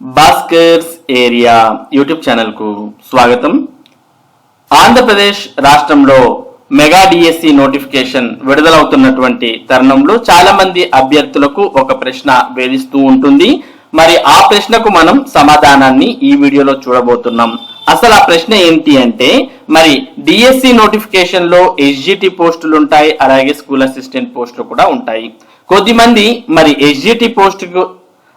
Bhaskar's area YouTube ఛానల్కు స్వాగతం. ఆంధ్రప్రదేశ్ రాష్ట్రంలో మెగా డిఎస్సి నోటిఫికేషన్ విడుదలవుతున్నటువంటి తరుణంలో చాలా మంది అభ్యర్థులకు ఒక ప్రశ్న వేధిస్తూ ఉంటుంది. మరి ఆ ప్రశ్నకు మనం సమాధానాన్ని ఈ వీడియోలో చూడబోతున్నాం. అసలు ఆ ప్రశ్న ఏంటి అంటే మరి డిఎస్సి నోటిఫికేషన్లో ఎస్జిటి పోస్టులు ఉంటాయి అలాగే స్కూల్ అసిస్టెంట్ పోస్టులు కూడా ఉంటాయి. కొద్దిమంది మరి ఎస్జిటి పోస్టుకు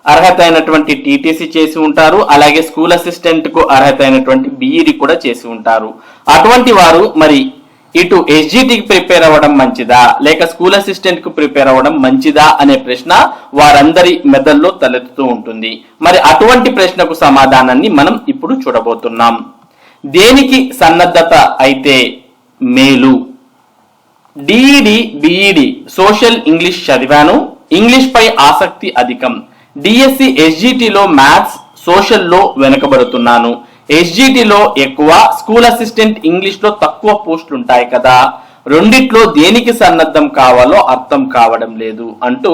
అర్హత అయినటువంటి టీటీసీ చేసి ఉంటారు. అలాగే స్కూల్ అసిస్టెంట్కు అర్హత అయినటువంటి బీఈడి కూడా చేసి ఉంటారు. అటువంటి వారు మరి ఇటు ఎస్జిటికి ప్రిపేర్ అవ్వడం మంచిదా? లేక స్కూల్ అసిస్టెంట్కు ప్రిపేర్ అవ్వడం మంచిదా? అనే ప్రశ్న వారందరి మెదల్లో తలెత్తుతూ ఉంటుంది. మరి అటువంటి ప్రశ్నకు సమాధానాన్ని మనం ఇప్పుడు చూడబోతున్నాం. దేనికి సన్నద్ధత అయితే మేలు? డిఈడి బిఈడి సోషల్ ఇంగ్లీష్ చదివాను. ఇంగ్లీష్ పై ఆసక్తి అధికం. DSC ఎస్జిటిలో maths సోషల్లో వెనకబడుతున్నాను. ఎస్జిటిలో ఎక్కువ స్కూల్ అసిస్టెంట్ ఇంగ్లీష్లో తక్కువ పోస్టులు ఉంటాయి కదా. రెండిట్లో దేనికి సన్నద్ధం కావాలో అర్థం కావడం లేదు అంటూ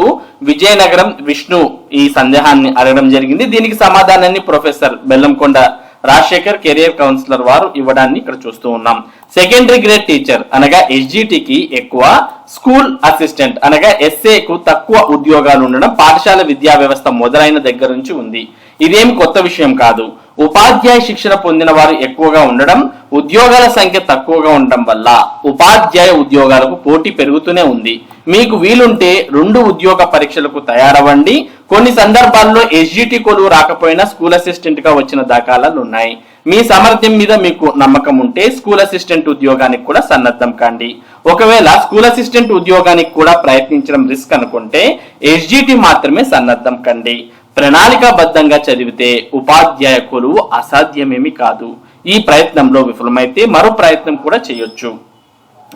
విజయనగరం విష్ణు ఈ సందేహాన్ని అడగడం జరిగింది. దీనికి సమాధానాన్ని professor Bellamkonda Rajasekhar career counsellor వారు ఇవ్వడాన్ని ఇక్కడ చూస్తూ ఉన్నాం. సెకండరీ గ్రేడ్ టీచర్ అనగా ఎస్జిటికి ఎక్కువ స్కూల్ అసిస్టెంట్ అనగా ఎస్ఏ కు తక్కువ ఉద్యోగాలు ఉండడం పాఠశాల విద్యా వ్యవస్థ మొదలైన దగ్గర నుంచి ఉంది. ఇదేం కొత్త విషయం కాదు. ఉపాధ్యాయ శిక్షణ పొందిన వారు ఎక్కువగా ఉండడం ఉద్యోగాల సంఖ్య తక్కువగా ఉండటం వల్ల ఉపాధ్యాయ ఉద్యోగాలకు పోటీ పెరుగుతూనే ఉంది. మీకు వీలుంటే రెండు ఉద్యోగ పరీక్షలకు తయారవ్వండి. కొన్ని సందర్భాల్లో ఎస్జిటి కొలువు రాకపోయినా స్కూల్ అసిస్టెంట్గా వచ్చిన దాఖలాలు ఉన్నాయి. మీ సామర్థ్యం మీద మీకు నమ్మకం ఉంటే స్కూల్ అసిస్టెంట్ ఉద్యోగానికి కూడా సన్నద్ధం కాండి. ఒకవేళ స్కూల్ అసిస్టెంట్ ఉద్యోగానికి కూడా ప్రయత్నించడం రిస్క్ అనుకుంటే ఎస్జిటి మాత్రమే సన్నద్ధం కండి. ప్రణాళికాబద్ధంగా చదివితే ఉపాధ్యాయ కొలువు అసాధ్యమేమి కాదు. ఈ ప్రయత్నంలో విఫలమైతే మరో ప్రయత్నం కూడా చేయొచ్చు.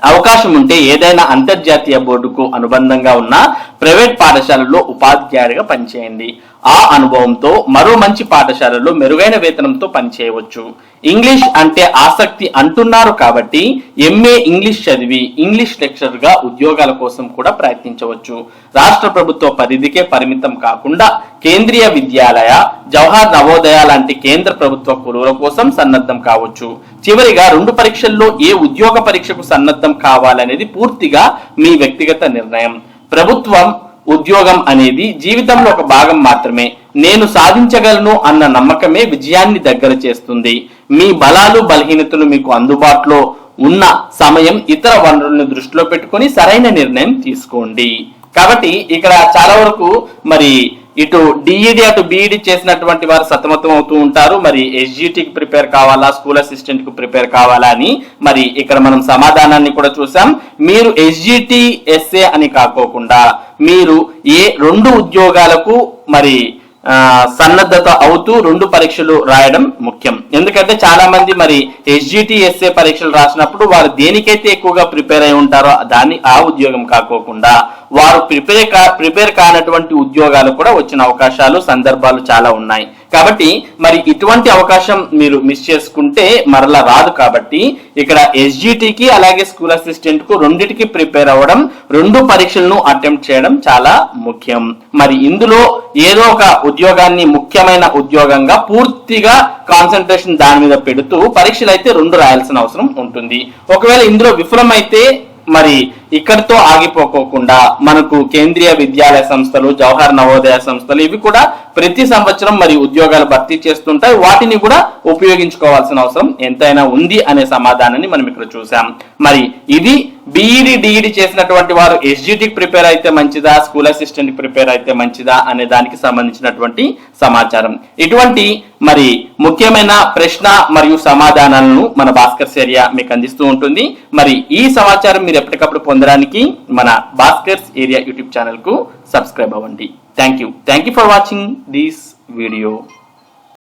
అవకాశం ఉంటే ఏదైనా అంతర్జాతీయ బోర్డుకు అనుబంధంగా ఉన్న ప్రైవేట్ పాఠశాలలో ఉపాధ్యాయుడిగా పనిచేయండి. ఆ అనుభవంతో మరో మంచి పాఠశాలలో మెరుగైన వేతనంతో పనిచేయవచ్చు. ఇంగ్లీష్ అంటే ఆసక్తి అంటున్నారు కాబట్టి ఎంఏ ఇంగ్లీష్ చదివి ఇంగ్లీష్ లెక్చరర్గా ఉద్యోగాల కోసం కూడా ప్రయత్నించవచ్చు. రాష్ట్ర ప్రభుత్వ పరిధికే పరిమితం కాకుండా కేంద్రీయ విద్యాలయ జవహర్ నవోదయ లాంటి కేంద్ర ప్రభుత్వ కొలువుల కోసం సన్నద్ధం కావచ్చు. చివరిగా రెండు పరీక్షల్లో ఏ ఉద్యోగ పరీక్షకు సన్నద్ధం కావాలనేది పూర్తిగా మీ వ్యక్తిగత నిర్ణయం. ప్రభుత్వం ఉద్యోగం అనేది జీవితంలో ఒక భాగం మాత్రమే. నేను సాధించగలను అన్న నమ్మకమే విజయాన్ని దగ్గర చేస్తుంది. మీ బలాలు బలహీనతలు మీకు అందుబాటులో ఉన్న సమయం ఇతర వనరులను దృష్టిలో పెట్టుకొని సరైన నిర్ణయం తీసుకోండి. కాబట్టి ఇక్కడ చాలా వరకు మరి ఇటు డిఈడి అటు బిఈడి చేసినటువంటి వారు సతమతం అవుతూ ఉంటారు. మరి ఎస్జిటికి ప్రిపేర్ కావాలా? స్కూల్ అసిస్టెంట్కు ప్రిపేర్ కావాలా అని మరి ఇక్కడ మనం సమాధానాన్ని కూడా చూసాం. మీరు ఎస్జిటి ఎస్ఏ అని కాకోకుండా మీరు ఏ రెండు ఉద్యోగాలకు మరి సన్నద్ధత అవుతూ రెండు పరీక్షలు రాయడం ముఖ్యం. ఎందుకంటే చాలా మంది మరి ఎస్జిటి ఎస్ఏ పరీక్షలు రాసినప్పుడు వారు దేనికైతే ఎక్కువగా ప్రిపేర్ అయి ఉంటారో దాన్ని ఆ ఉద్యోగం కాకోకుండా వారు ప్రిపేర్ కా ప్రిపేర్ కానటువంటి ఉద్యోగాలు కూడా వచ్చిన అవకాశాలు సందర్భాలు చాలా ఉన్నాయి. కాబట్టి మరి ఇటువంటి అవకాశం మీరు మిస్ చేసుకుంటే మరలా రాదు కాబట్టి ఇక్కడ ఎస్జిటికి అలాగే స్కూల్ అసిస్టెంట్కు రెండిటికి ప్రిపేర్ అవ్వడం రెండు పరీక్షలను అటెంప్ట్ చేయడం చాలా ముఖ్యం. మరి ఇందులో ఏదో ఒక ఉద్యోగాన్ని ముఖ్యమైన ఉద్యోగంగా పూర్తిగా కాన్సన్ట్రేషన్ దాని మీద పెడుతూ పరీక్షలు అయితే రెండు రాయాల్సిన అవసరం ఉంటుంది. ఒకవేళ ఇందులో విఫలమైతే మరి ఇక్కడితో ఆగిపోకోకుండా మనకు కేంద్రీయ విద్యాలయ సంస్థలు జవహర్ నవోదయ సంస్థలు ఇవి కూడా ప్రతి సంవత్సరం మరి ఉద్యోగాలు భర్తీ చేస్తుంటాయి. వాటిని కూడా ఉపయోగించుకోవాల్సిన అవసరం ఎంతైనా ఉంది అనే సమాధానాన్ని మనం ఇక్కడ చూసాం మరి ఇది బీఈడి డిఈడి చేసినటువంటి వారు ఎస్జిటికి ప్రిపేర్ అయితే మంచిదా స్కూల్ అసిస్టెంట్ ప్రిపేర్ అయితే మంచిదా అనే దానికి సంబంధించినటువంటి సమాచారం. ఇటువంటి మరి ముఖ్యమైన ప్రశ్న మరియు సమాధానాలను మన భాస్కర్ ఏరియా మీకు అందిస్తూ ఉంటుంది. మరి ఈ సమాచారం మీరు ఎప్పటికప్పుడు పొందడానికి మన భాస్కర్స్ ఏరియా యూట్యూబ్ ఛానల్కు సబ్స్క్రైబ్ అవ్వండి. Thank you thank you for watching this video